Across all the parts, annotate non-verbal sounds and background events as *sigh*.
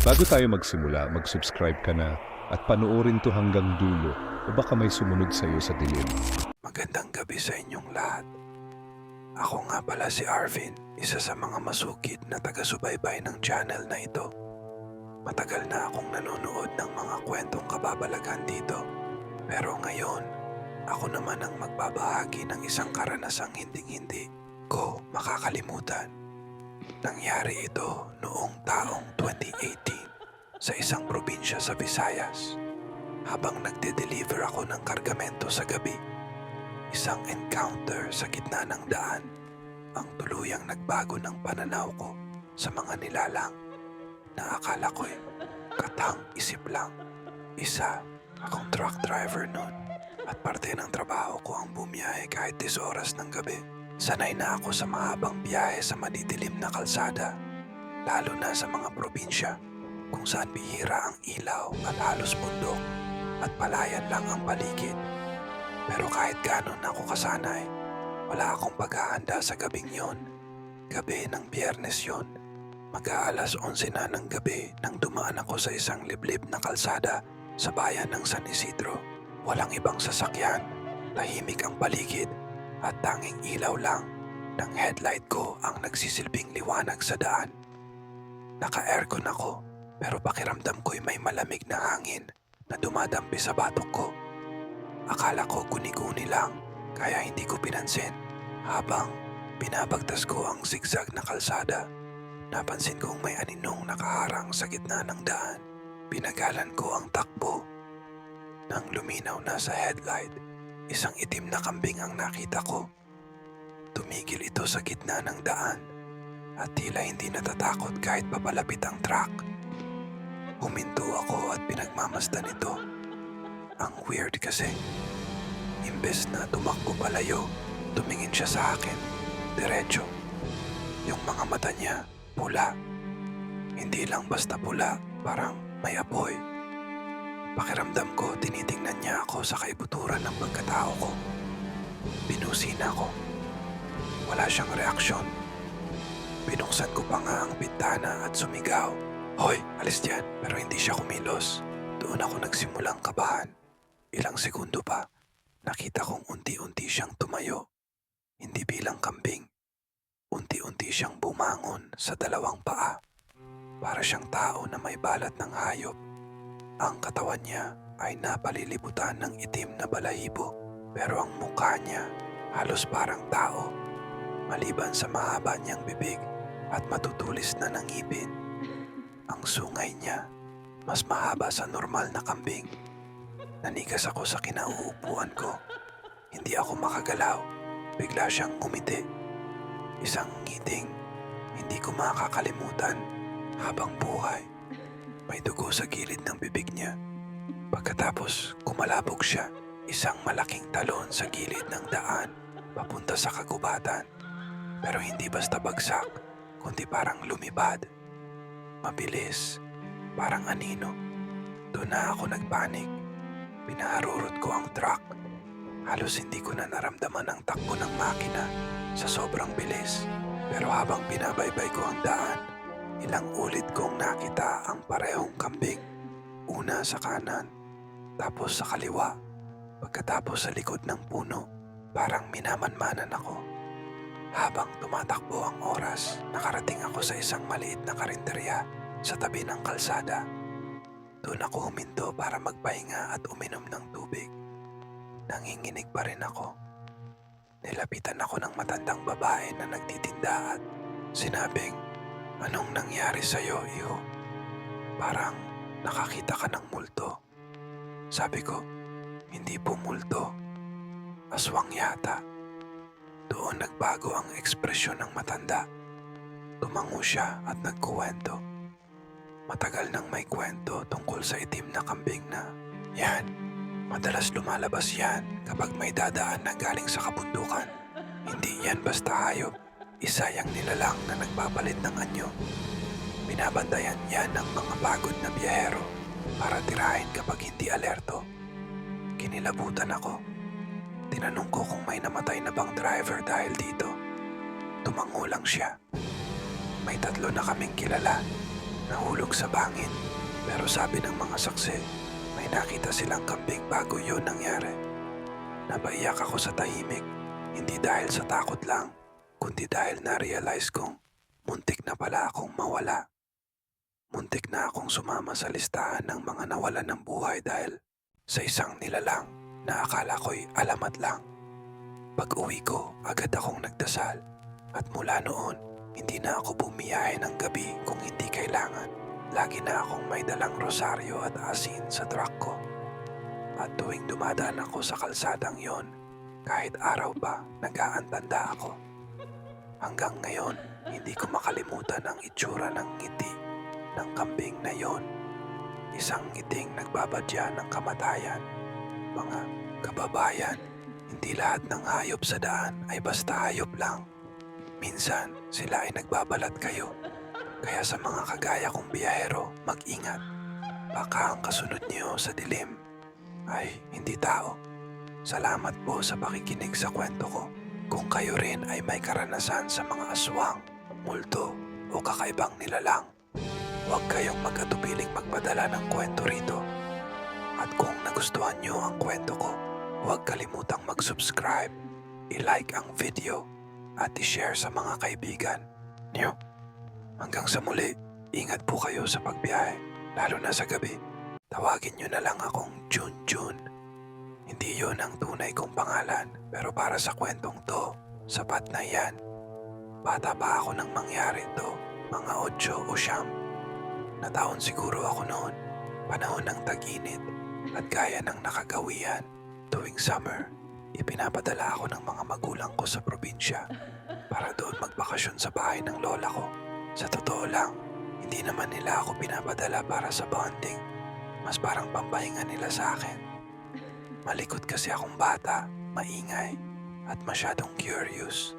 Bago tayo magsimula, mag-subscribe ka na at panoorin to hanggang dulo o baka may sumunod sa iyo sa dilim. Magandang gabi sa inyong lahat. Ako nga pala si Arvin, isa sa mga masukid na taga-subaybay ng channel na ito. Matagal na akong nanonood ng mga kwentong kababalagan dito. Pero ngayon, ako naman ang magbabahagi ng isang karanasang hinding-hindi ko makakalimutan. Nangyari ito noong taong 2018 sa isang probinsya sa Visayas. Habang nagde-deliver ako ng kargamento sa gabi, isang encounter sa gitna ng daan ang tuluyang nagbago ng pananaw ko sa mga nilalang na akala ko'y katang isip lang. Isa, akong truck driver noon at parte ng trabaho ko ang bumiyahe kahit 10 oras ng gabi. Sanay na ako sa mahabang biyahe sa madidilim na kalsada, lalo na sa mga probinsya kung saan bihira ang ilaw at halos bundok at palayan lang ang paligid. Pero kahit ganon ako kasanay, wala akong paghahanda sa gabing yon. Gabi ng biyernes yon. Mag-aalas 11 na ng gabi nang dumaan ako sa isang liblib na kalsada sa bayan ng San Isidro. Walang ibang sasakyan, tahimik ang paligid at tanging ilaw lang ng headlight ko ang nagsisilbing liwanag sa daan. Naka-aircon ako pero pakiramdam ko'y may malamig na hangin na dumadampi sa batok ko. Akala ko guni-guni lang kaya hindi ko pinansin habang binabagtas ko ang zigzag na kalsada. Napansin kong may aninong nakaharang sa gitna ng daan. Pinagalan ko ang takbo. Nang luminaw na sa headlight, isang itim na kambing ang nakita ko. Tumigil ito sa gitna ng daan at tila hindi natatakot kahit papalapit ang truck. Huminto ako at pinagmamasdan ito. Ang weird kasi. Imbes na tumakbo palayo, tumingin siya sa akin. Diretso. Yung mga mata niya, pula. Hindi lang basta pula, parang may apoy. Pakiramdam ko, tinitingnan niya ako sa kaibuturan ng pagkatao ko. Binusina ko. Wala siyang reaksyon. Binuksan ko pa nga ang bintana at sumigaw. Hoy, alis diyan. Pero hindi siya kumilos. Doon ako nagsimulang kabahan. Ilang segundo pa, nakita kong unti-unti siyang tumayo. Hindi bilang kambing. Unti-unti siyang bumangon sa dalawang paa. Para siyang tao na may balat ng hayop. Ang katawan niya ay napalilibutan ng itim na balahibo. Pero ang mukha niya halos parang tao. Maliban sa mahaba niyang bibig at matutulis na ng ngipin. Ang sungay niya mas mahaba sa normal na kambing. Nanigas ako sa kinauupuan ko. Hindi ako makagalaw. Bigla siyang umiti. Isang ngiting hindi ko makakalimutan habang buhay. May dugo sa gilid ng bibig niya. Pagkatapos kumalabog siya, isang malaking talon sa gilid ng daan papunta sa kagubatan. Pero hindi basta bagsak, kundi parang lumipad. Mabilis, parang anino. Doon na ako nagpanik. Pinaharurot ko ang truck. Halos hindi ko na naramdaman ang takbo ng makina sa sobrang bilis. Pero habang binabaybay ko ang daan, ilang ulit kong nakita ang parehong kambing. Una sa kanan, tapos sa kaliwa, pagkatapos sa likod ng puno, parang minamanmanan ako. Habang tumatakbo ang oras, nakarating ako sa isang maliit na karinderya sa tabi ng kalsada. Doon ako huminto para magpahinga at uminom ng tubig. Nanginginig pa rin ako. Nilapitan ako ng matandang babae na nagtitinda at sinabing, Anong nangyari sa'yo, iho? Parang nakakita ka ng multo. Sabi ko, hindi po multo. Aswang yata. Doon nagbago ang ekspresyon ng matanda. Tumango siya at nagkuwento. Matagal nang may kwento tungkol sa itim na kambing na, yan, madalas lumalabas yan kapag may dadaan na galing sa kabundukan. Hindi yan basta hayop, isa yang nilalang na nagpapalit ng anyo. Binabantayan yan ng mga pagod na biyahero para tirahin kapag hindi alerto. Kinilabutan ako. Tinanong ko kung may namatay na bang driver dahil dito. Tumango lang siya. May tatlo na kaming kilala nahulog sa bangin. Pero sabi ng mga saksi, may nakita silang kambing bago yun nangyari. Napaiyak ako sa tahimik, hindi dahil sa takot lang, kundi dahil na-realize kong muntik na pala akong mawala. Muntik na akong sumama sa listahan ng mga nawalan ng buhay dahil sa isang nilalang na akala ko'y alamat lang. Pag uwi ko, agad akong nagdasal at mula noon, hindi na ako bumiyahe ng gabi kung hindi kailangan. Lagi na akong may dalang rosaryo at asin sa truck ko. At tuwing dumadaan ako sa kalsadang yon, kahit araw pa, nag-aantanda ako. Hanggang ngayon, hindi ko makalimutan ang itsura ng ngiti ng kambing na yon. Isang ngiting nagbabadya ng kamatayan. Mga kababayan, hindi lahat ng hayop sa daan ay basta hayop lang. Minsan, sila ay nagbabalat kayo. Kaya sa mga kagaya kong biyahero, mag-ingat. Baka ang kasunod niyo sa dilim ay hindi tao. Salamat po sa pakikinig sa kwento ko. Kung kayo rin ay may karanasan sa mga aswang, multo o kakaibang nilalang, huwag kayong mag-atubiling magpadala ng kwento rito. At kung nagustuhan niyo ang kwento ko, huwag kalimutang mag-subscribe, i-like ang video, at i-share sa mga kaibigan niyo. Hanggang sa muli, ingat po kayo sa pagbiyahe, lalo na sa gabi. Tawagin niyo na lang akong Jun Jun. Hindi yon ang tunay kong pangalan, pero para sa kwentong to, sapat na yan. Bata pa ako nang mangyari to, mga otso o siyam. Nataon siguro ako noon, panahon ng tag-init at gaya ng nakagawian. Tuwing summer, ipinapadala ako ng mga magulang ko sa probinsya para doon magbakasyon sa bahay ng lola ko. Sa totoo lang, hindi naman nila ako pinapadala para sa bonding. Mas parang pampahinga nila sa akin. Malikot kasi akong bata, maingay, at masyadong curious.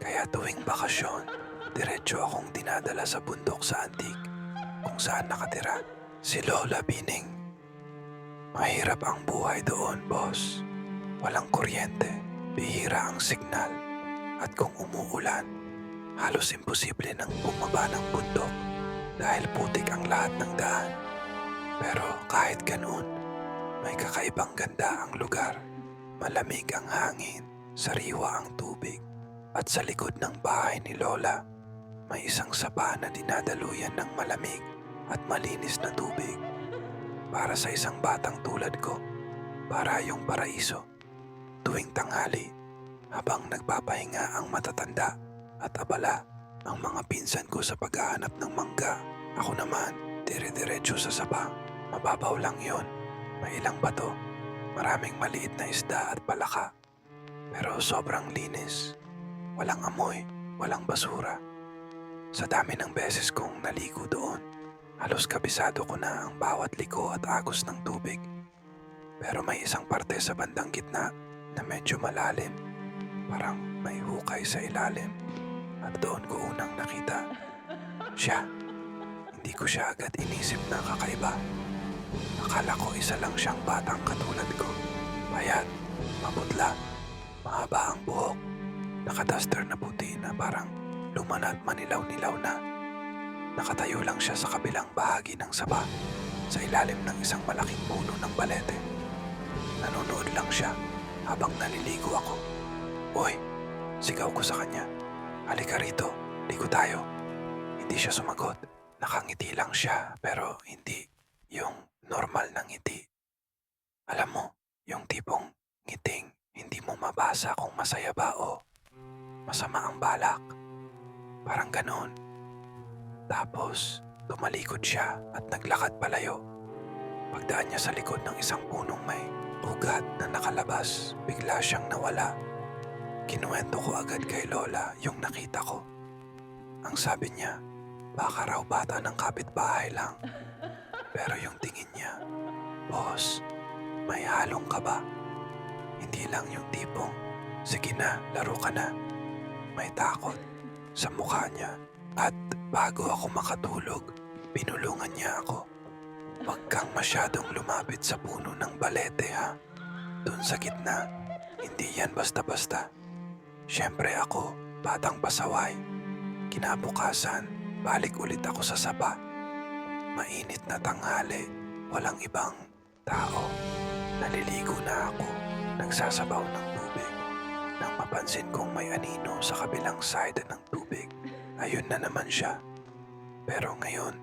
Kaya tuwing bakasyon, diretso akong dinadala sa bundok sa antik kung saan nakatira si Lola Bining. Mahirap ang buhay doon, boss. Walang kuryente, bihira ang signal, at kung umuulan, halos imposible nang bumaba ng bundok dahil putik ang lahat ng daan. Pero kahit ganoon, may kakaibang ganda ang lugar. Malamig ang hangin, sariwa ang tubig, at sa likod ng bahay ni Lola, may isang sapa na dinadaluyan ng malamig at malinis na tubig. Para sa isang batang tulad ko, para yung paraiso. Tuwing tanghali, habang nagpapahinga ang matatanda at abala ang mga pinsan ko sa paghahanap ng mangga, ako naman, dire-diretso sa sapa. Mababaw lang yon. May ilang bato, maraming maliit na isda at palaka. Pero sobrang linis. Walang amoy, walang basura. Sa dami ng beses kong naligo doon, halos kabisado ko na ang bawat liko at agos ng tubig. Pero may isang parte sa bandang gitna na medyo malalim. Parang may hukay sa ilalim. At doon ko unang nakita. Siya. Hindi ko siya agad inisip na kakaiba. Akala ko isa lang siyang batang katulad ko. Payat, maputla, mahaba ang buhok. Nakaduster na puti na parang lumana at manilaw-nilaw na. Nakatayo lang siya sa kabilang bahagi ng saba sa ilalim ng isang malaking puno ng balete. Nanonood lang siya habang naliligo ako. Uy, sigaw ko sa kanya. Halika rito, ligo tayo. Hindi siya sumagot. Nakangiti lang siya pero hindi yung normal na ngiti. Alam mo, yung tipong ngiting hindi mo mabasa kung masaya ba o masama ang balak. Parang ganon. Tapos, tumalikod siya at naglakad palayo. Pagdaan niya sa likod ng isang punong may ugat na nakalabas, bigla siyang nawala. Kinuwento ko agad kay Lola yung nakita ko. Ang sabi niya, baka raw bata ng kapitbahay lang. *laughs* Pero yung tingin niya, Boss, may halong ka ba? Hindi lang yung tipong, sige na, laro ka na. May takot sa mukha niya at bago ako makatulog, pinulungan niya ako. Huwag kang masyadong lumapit sa puno ng balete ha. Doon sa gitna, hindi yan basta-basta. Siyempre ako, batang pasaway. Kinabukasan, balik ulit ako sa sapa. mainit na tanghali, walang ibang tao. Naliligo na ako, nagsasabaw ng tubig. Nang mapansin kong may anino sa kabilang side ng tubig, ayun na naman siya. Pero ngayon,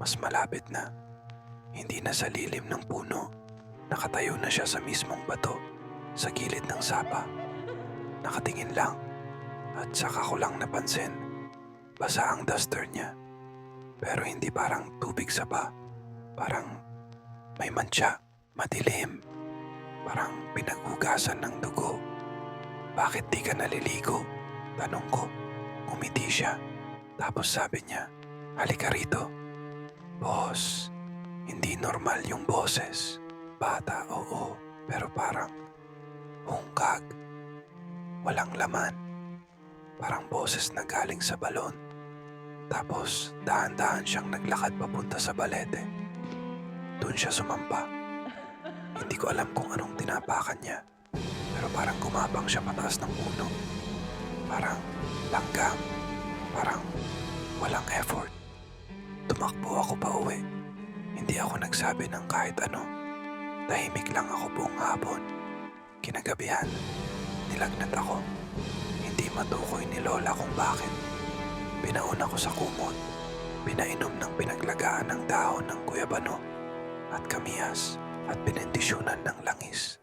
mas malapit na. Hindi na sa lilim ng puno, nakatayo na siya sa mismong bato, sa gilid ng sapa. Nakatingin lang, at saka ko lang napansin, basa ang duster niya. Pero hindi parang tubig sa pa. Parang may mantsa, madilim. Parang pinaghugasan ng dugo. Bakit di ka naliligo? Tanong ko. Umiti siya. Tapos sabi niya, halika rito. Boss, hindi normal yung boses. Bata, oo. Pero parang hungkag. Walang laman. Parang boses na galing sa balon. Tapos, dahan-dahan siyang naglakad papunta sa balete. Doon siya sumampa. Hindi ko alam kung anong tinapakan niya. Pero parang gumabang siya pataas ng puno. Parang langgam. Parang walang effort. Tumakbo ako pa uwi. Hindi ako nagsabi ng kahit ano. Tahimik lang ako buong hapon. Kinagabihan, nilagnat ako. Hindi matukoy ni Lola kung bakit. Pinauna ko sa kumot. Pinainom ng pinaglagaan ng dahon ng guyabano at kamiyas at pinendisyonan ng langis.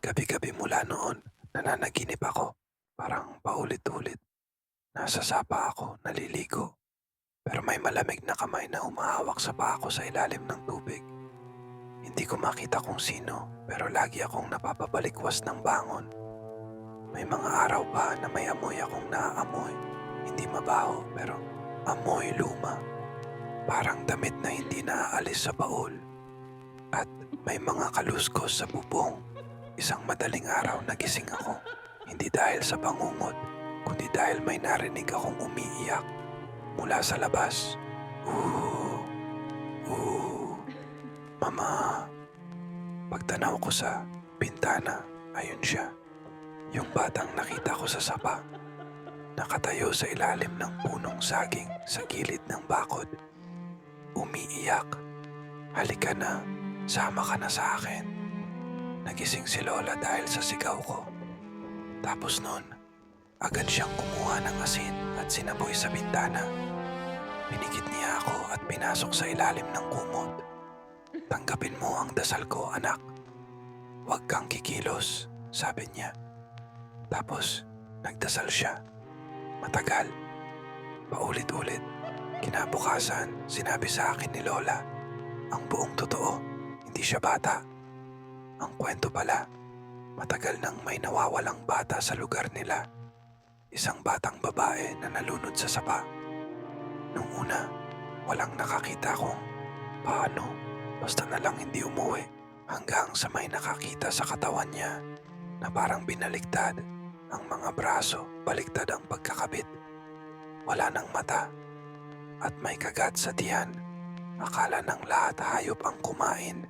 Gabi-gabi mula noon, nananaginip ako. Parang paulit-ulit. Nasa sapa ako, naliligo. Pero may malamig na kamay na humahawak sa paa ko sa ilalim ng tubig. Hindi ko makita kung sino, pero lagi akong napapabalikwas ng bangon. May mga araw pa na may amoy akong naaamoy. Hindi mabaho, pero amoy luma. Parang damit na hindi naaalis sa baul. At may mga kaluskos sa bubong. Isang madaling araw nagising ako. Hindi dahil sa bangungot, kundi dahil may narinig akong umiiyak mula sa labas. Ooh, ooh, mama. Pagtanaw ko sa bintana, ayun siya. Yung batang nakita ko sa sapa. Nakatayo sa ilalim ng punong saging sa gilid ng bakod. Umiiyak. Halika na, sama ka na sa akin. Nagising si Lola dahil sa sigaw ko. Tapos nun, agad siyang kumuha ng asin at sinaboy sa bintana. Pinikit niya ako at pinasok sa ilalim ng kumot. Tanggapin mo ang dasal ko, anak. Huwag kang kikilos, sabi niya. Tapos, nagdasal siya. Matagal. Paulit-ulit. Kinabukasan, sinabi sa akin ni Lola, ang buong totoo, hindi siya bata. Ang kwento pala, matagal nang may nawawalang bata sa lugar nila. Isang batang babae na nalunod sa sapa. Nung una, walang nakakita kung paano, basta na lang hindi umuwi hanggang sa may nakakita sa katawan niya na parang binaligtad ang mga braso, baliktad ang pagkakabit. Wala ng mata at may kagat sa tiyan. Akala ng lahat hayop ang kumain.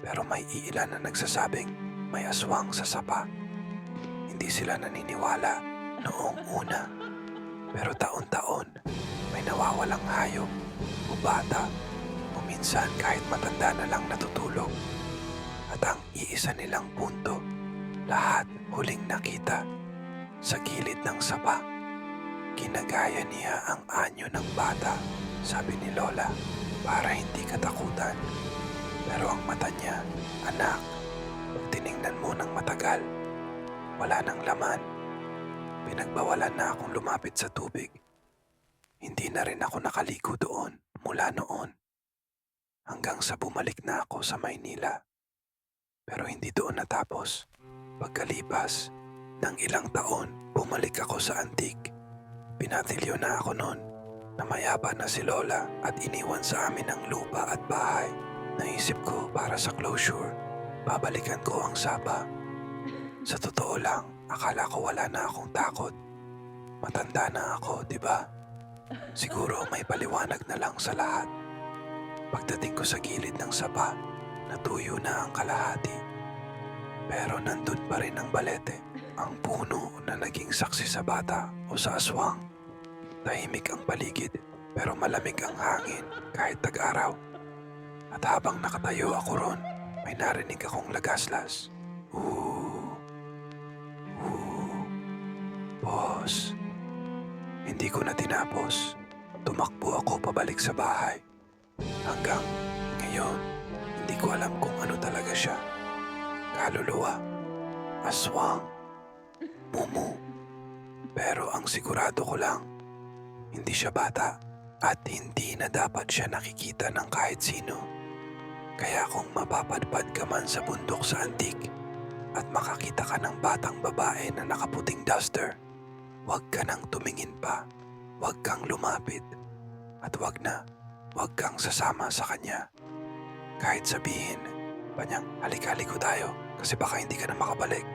Pero may iilan na nagsasabing may aswang sa sapa. Hindi sila naniniwala noong una. Pero taon-taon may nawawalang hayop o bata o minsan kahit matanda na lang natutulog. At ang iisa nilang punto, lahat huling nakita sa gilid ng sapa. Kinagaya niya ang anyo ng bata, sabi ni Lola, para hindi katakutan. Pero ang mata niya, anak, tiningnan mo ng matagal, wala nang laman. Pinagbawalan na akong lumapit sa tubig. Hindi na rin ako nakaligo doon mula noon. Hanggang sa bumalik na ako sa Maynila. Pero hindi doon natapos. Pagkalipas ng ilang taon, bumalik ako sa antik. Pinatilyo na ako noon. Namayapa na si Lola at iniwan sa amin ang lupa at bahay. Naisip ko para sa closure, babalikan ko ang sapa. Sa totoo lang, akala ko wala na akong takot. Matanda na ako, di ba? Siguro may paliwanag na lang sa lahat. Pagdating ko sa gilid ng sapa, natuyo na ang kalahati. Pero nandun pa rin ang balete, ang puno na naging saksi sa bata o sa aswang. Tahimik ang paligid, pero malamig ang hangin kahit tag-araw. At habang nakatayo ako ron, may narinig akong lagaslas. Ooh. Ooh. Boss. Hindi ko na tinapos. Tumakbo ako pabalik sa bahay. Hanggang ngayon, hindi ko alam kung ano talaga siya. Kaluluwa, aswang, mumu. Pero ang sigurado ko lang, hindi siya bata at hindi na dapat siya nakikita ng kahit sino. Kaya kung mapapadpad ka man sa bundok sa antik at makakita ka ng batang babae na nakaputing duster, huwag ka nang tumingin pa, huwag kang lumapit, at huwag na, huwag kang sasama sa kanya. Kahit sabihin, panyang halika-haliko tayo kasi baka hindi ka na makabalik.